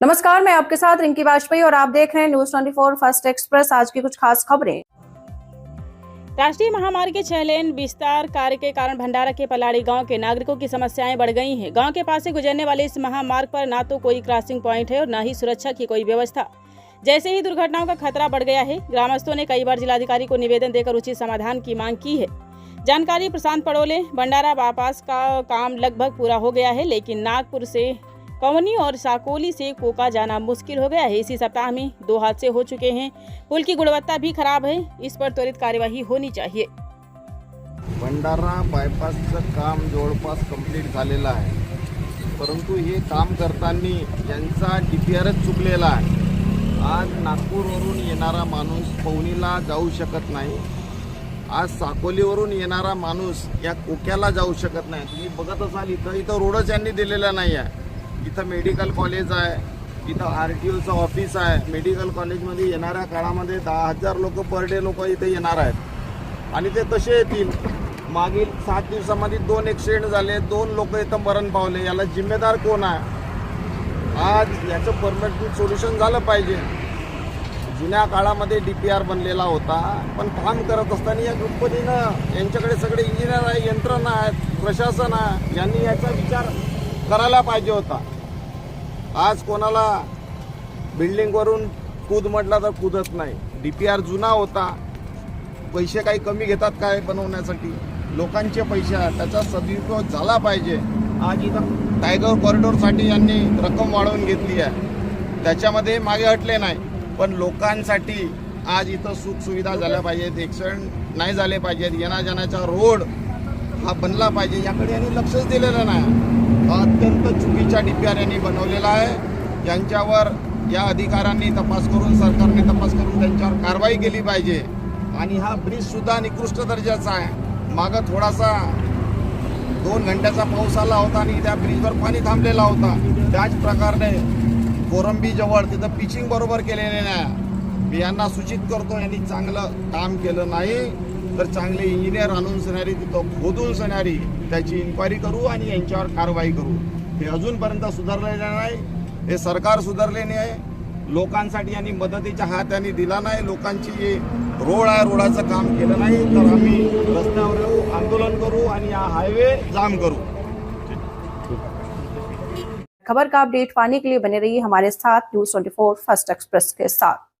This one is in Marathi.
नमस्कार, मैं आपके साथ रिंकी वाजपेयी और आप देख रहे हैं न्यूज़ 24 फ़र्स्ट एक्सप्रेस आज की कुछ खास खबरें। राष्ट्रीय महामार्ग के छह लेन विस्तार कार्य के कारण भंडारा के पलाड़ी गाँव के नागरिकों की समस्याएँ बढ़ गई हैं। गाँव के पास से गुजरने वाले इस महामार्ग पर ना तो कोई क्रॉसिंग पॉइंट है और न ही सुरक्षा की कोई व्यवस्था। जैसे ही दुर्घटनाओं का खतरा बढ़ गया है, ग्रामस्थों ने कई बार जिलाधिकारी को निवेदन देकर उचित समाधान की मांग की है। जानकारी प्रशांत पड़ोले, भंडारा बाईपास का काम लगभग पूरा हो गया है, लेकिन नागपुर से कवनी और साकोली से कोका जाना मुश्किल हो गया है। इसी सप्ताह में दो हादसे हो चुके हैं। पुल की गुणवत्ता भी खराब है। इस पर त्वरित कार्यवाही होनी चाहिए। भंडारा बायपासचं काम जवळपास कंप्लीट झालेलं आहे. परंतु हे काम करताना यांचा डी पी आरच चुकलेला आहे. आज नागपूरवरून येणारा माणूस पवनीला जाऊ शकत नाही. आज साकोलीवरून येणारा माणूस या कोक्याला जाऊ शकत नाही. तुम्ही बघत असाल इथं इथं रोडच यांनी दिलेला नाही आहे इथं मेडिकल कॉलेज आहे इथं आर टी ओचं ऑफिस आहे. मेडिकल कॉलेजमध्ये येणाऱ्या काळामध्ये दहा हजार लोक पर डे लोक इथे येणार आहेत. आणि ते कसे येतील? मागील सात दिवसामध्ये दोन ॲक्सिडेंट झाले दोन लोक इथं मरण पावले. याला जिम्मेदार कोण आहे? आज याचं परमनंट सोल्युशन झालं पाहिजे. जुन्या काळामध्ये डी पी आर बनलेला होता पण काम करत असताना या कंपनीनं यांच्याकडे सगळे इंजिनियर आहे यंत्रणा आहेत प्रशासन आहे. यांनी याचा विचार करायला पाहिजे होता. आज कोणाला बिल्डिंगवरून कूद म्हटलं तर कूदत नाही. डी पी आर जुना होता. पैसे काही कमी घेतात काय बनवण्यासाठी? लोकांचे पैसे त्याचा सदुपयोग झाला पाहिजे. आज इथं टायगर कॉरिडॉरसाठी यांनी रक्कम वाढवून घेतली आहे. त्याच्यामध्ये मागे हटले नाही. पण लोकांसाठी आज इथं सुखसुविधा झाल्या पाहिजेत. ॲक्सिडेंट नाही झाले पाहिजेत. येण्या जाण्याचा रोड हा बनला पाहिजे. याकडे यांनी लक्षच दिलेलं नाही. हा अत्यंत चुकीच्या डी बनवलेला आहे. यांच्यावर या अधिकाऱ्यांनी तपास करून सरकारने तपास करून त्यांच्यावर कारवाई केली पाहिजे. आणि हा ब्रिजसुद्धा निकृष्ट दर्जाचा आहे. मागं थोडासा दोन घंट्याचा पाऊस आला होता आणि त्या ब्रिजवर पाणी थांबलेला होता. त्याच प्रकारे कोरंबीजवळ तिथं पिचिंग बरोबर केलेले नाही. मी यांना सूचित करतो यांनी चांगलं काम केलं नाही. तर चांगले इंजिनियर आणून सणारी तिथं खोदून सणारी त्याची इन्क्वायरी करू आणि यांच्यावर कारवाई करू. हे अजूनपर्यंत सुधारलेलं नाही हे सरकार सुधारले नाही. लोकांसाठी यांनी मदतीच्या हात यांनी दिला नाही लोकांची जे रोड आहे रोडाचं काम केलं नाही तर आम्ही रस्त्यावर येऊ आंदोलन करू आणि हा हायवे जाम करू. खबर का अपडेट पाने के लिए बने रहिए हमारे साथ न्यूज 24 फर्स्ट एक्सप्रेस के साथ।